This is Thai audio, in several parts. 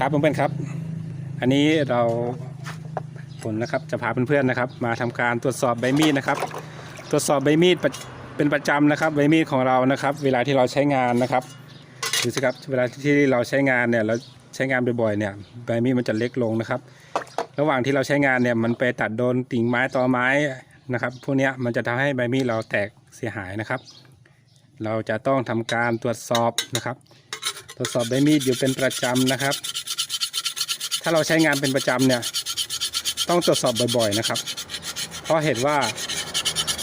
ครับเพื่อนๆครับ อันนี้เราผมนะครับจะพาเพื่อนๆนะครับ มาทำการตรวจสอบใบมีดนะครับ ตรวจสอบใบมีดเป็นประจำนะครับใบมีดของเรานะครับ เวลาที่เราใช้งานนะครับดูสิครับเวลาที่เราใช้งานเนี่ยเราใช้งานบ่อยๆเนี่ยใบมีดมันจะเล็กลงนะครับ ระหว่างที่เราใช้งานเนี่ยมันไปตัดโดนติ่งไม้ตอไม้นะครับพวกนี้มันจะทำให้ใบมีดเราแตกเสียหายนะครับ เราจะต้องทำการตรวจสอบนะครับ ตรวจสอบใบมีดอยู่เป็นประจำนะครับ ถ้าเราใช้งานเป็นประจำเนี่ย ต้องตรวจสอบบ่อยๆนะครับ เพราะเหตุว่า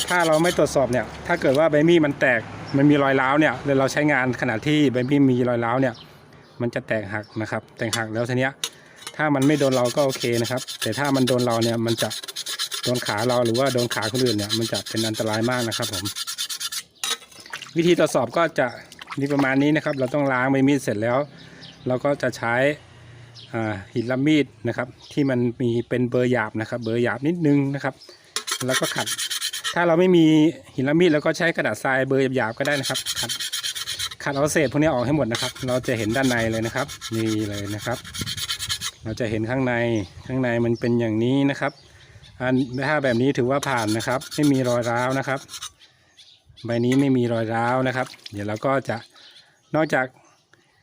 ถ้าเราไม่ตรวจสอบเนี่ย ถ้าเกิดว่าใบมีดมันแตก มันมีรอยร้าวเนี่ยแล้วเราใช้งานขณะที่ใบมีดมีรอยร้าวเนี่ย มันจะแตกหักนะครับ แตกหักแล้วทีเนี้ย ถ้ามันไม่โดนเราก็โอเคนะครับ แต่ถ้ามันโดนเราเนี่ย มันจะโดนขาเราหรือว่าโดนขาคนอื่นเนี่ย มันจะเป็นอันตรายมากนะครับผม วิธีตรวจสอบก็จะ มีประมาณนี้นะครับเราต้องล้างใบมีดเสร็จแล้ว เราก็จะใช้หินละมีดนะครับ ที่มันมีเป็นเบอร์หยาบนะครับ เบอร์หยาบนิดนึงนะครับ แล้วก็ขัด ถ้าเราไม่มีหินละมีดเราก็ใช้กระดาษทรายเบอร์หยาบก็ได้นะครับขัดขัดเอาเศษพวกนี้ออกให้หมดนะครับ เราจะเห็นด้านในเลยนะครับ นี่เลยนะครับ เราจะเห็นข้างในข้างในมันเป็นอย่างนี้นะครับ อันถ้าแบบนี้ถือว่าผ่านนะครับ ไม่มีรอยร้าวนะครับ ใบนี้ไม่มีรอยร้าวนะครับ เดี๋ยวเราก็จะ นอกจาก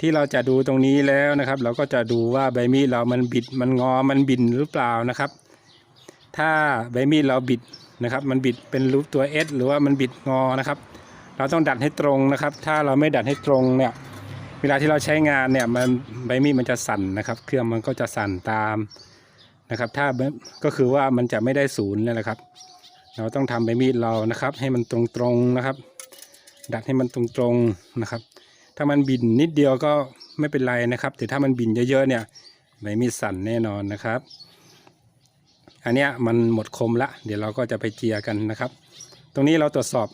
ที่เราจะดูตรงนี้แล้วนะครับ เราก็จะดูว่าใบมีดเรามันบิดมันงอมันบินหรือเปล่านะครับ ถ้าใบมีดเราบิดนะครับ มันบิดเป็นรูปตัว S หรือว่ามันบิดงอนะครับ เราต้องดัดให้ตรงนะครับ ถ้าเราไม่ดัดให้ตรงเนี่ยเวลาที่เราใช้งานเนี่ยมันใบมีดมันจะสั่นนะครับ เครื่องมันก็จะสั่นตามนะครับ ถ้าก็คือว่ามันจะไม่ได้ศูนย์นี่แหละครับ เราต้องทำใบมีดเรานะครับ ให้มันตรงๆนะครับ ดัดให้มันตรงๆนะครับ ถ้ามันบินนิดเดียวก็ไม่เป็นไรนะครับ แต่ถ้ามันบินเยอะๆเนี่ยใบมีดสั่นแน่นอนนะครับ อันเนี้ยมันหมดคมละ เดี๋ยวเราก็จะไปเจียกันนะครับ ตรงนี้เราตรวจสอบ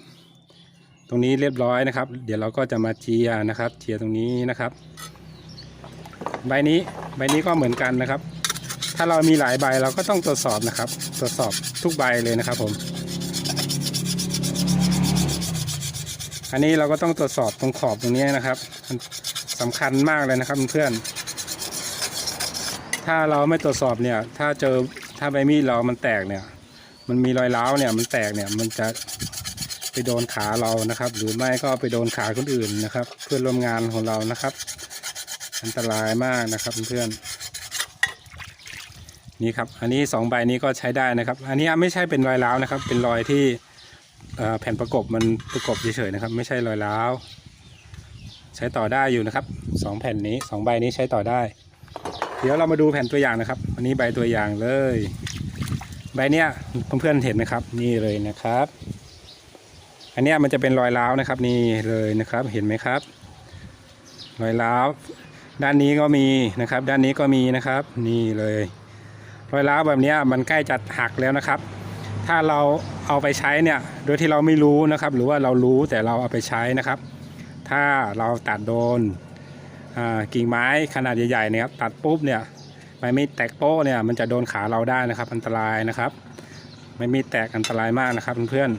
ตรงนี้เรียบร้อยนะครับ เดี๋ยวเราก็จะมาเจียนะครับเจียตรงนี้นะครับ ใบนี้ใบนี้ก็เหมือนกันนะครับ ถ้าเรามีหลายใบเราก็ต้องตรวจสอบนะครับ ตรวจสอบทุกใบเลยนะครับผม อันนี้เราก็ต้องตรวจสอบตรงขอบตรงนี้นะครับมันสำคัญมากเลยนะครับเพื่อนถ้าเราไม่ตรวจสอบเนี่ย ถ้าเจอถ้าใบมีดเรามันแตกเนี่ย มันมีรอยร้าวเนี่ย มันแตกเนี่ย มันจะไปโดนขาเรานะครับ หรือไม่ก็ไปโดนขาคนอื่นนะครับ เพื่อนร่วมงานของเรานะครับ อันตรายมากนะครับเพื่อนนี่ครับ อันนี้สองใบนี้ก็ใช้ได้นะครับ อันนี้ไม่ใช่เป็นรอยร้าวนะครับ เป็นรอยที่ แผ่นประกบมันประกบเฉยๆนะครับ ไม่ใช่รอยร้าวใช้ต่อได้อยู่นะครับสองแผ่นนี้สองใบนี้ใช้ต่อได้ เดี๋ยวเรามาดูแผ่นตัวอย่างนะครับอันนี้ใบตัวอย่างเลย ใบเนี้ยเพื่อนๆเห็นนะครับนี่เลยนะครับ อันเนี้ยมันจะเป็นรอยร้าวนะครับนี่เลยนะครับเห็นไหมครับ รอยร้าว ด้านนี้ก็มีนะครับ ด้านนี้ก็มีนะครับ นี่เลย รอยร้าวแบบเนี้ยมันใกล้จะหักแล้วนะครับ ถ้าเราเอาไปใช้เนี่ยโดยที่เราไม่รู้นะครับ หรือว่าเรารู้แต่เราเอาไปใช้นะครับ ถ้าเราตัดโดนกิ่งไม้ขนาดใหญ่ๆเนี่ยครับตัดปุ๊บเนี่ยใบมีดแตกโป้เนี่ยมันจะโดนขาเราได้นะครับ อันตรายนะครับ ไม่มีดแตกอันตรายมากนะครับเพื่อน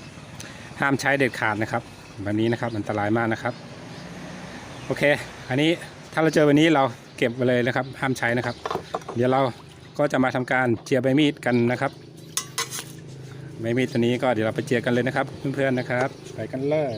ๆห้ามใช้เด็ดขาดนะครับแบบนี้นะครับอันตรายมากนะครับ โอเค อันนี้ถ้าเราเจอวันนี้เราเก็บไว้เลยนะครับ ห้ามใช้นะครับ เดี๋ยวเราก็จะมาทำการเจียใบมีดกันนะครับ ไม่มีตัวนี้ก็เดี๋ยวเราไปเจอกันเลยนะครับ เพื่อนๆนะครับ ไปกันเลย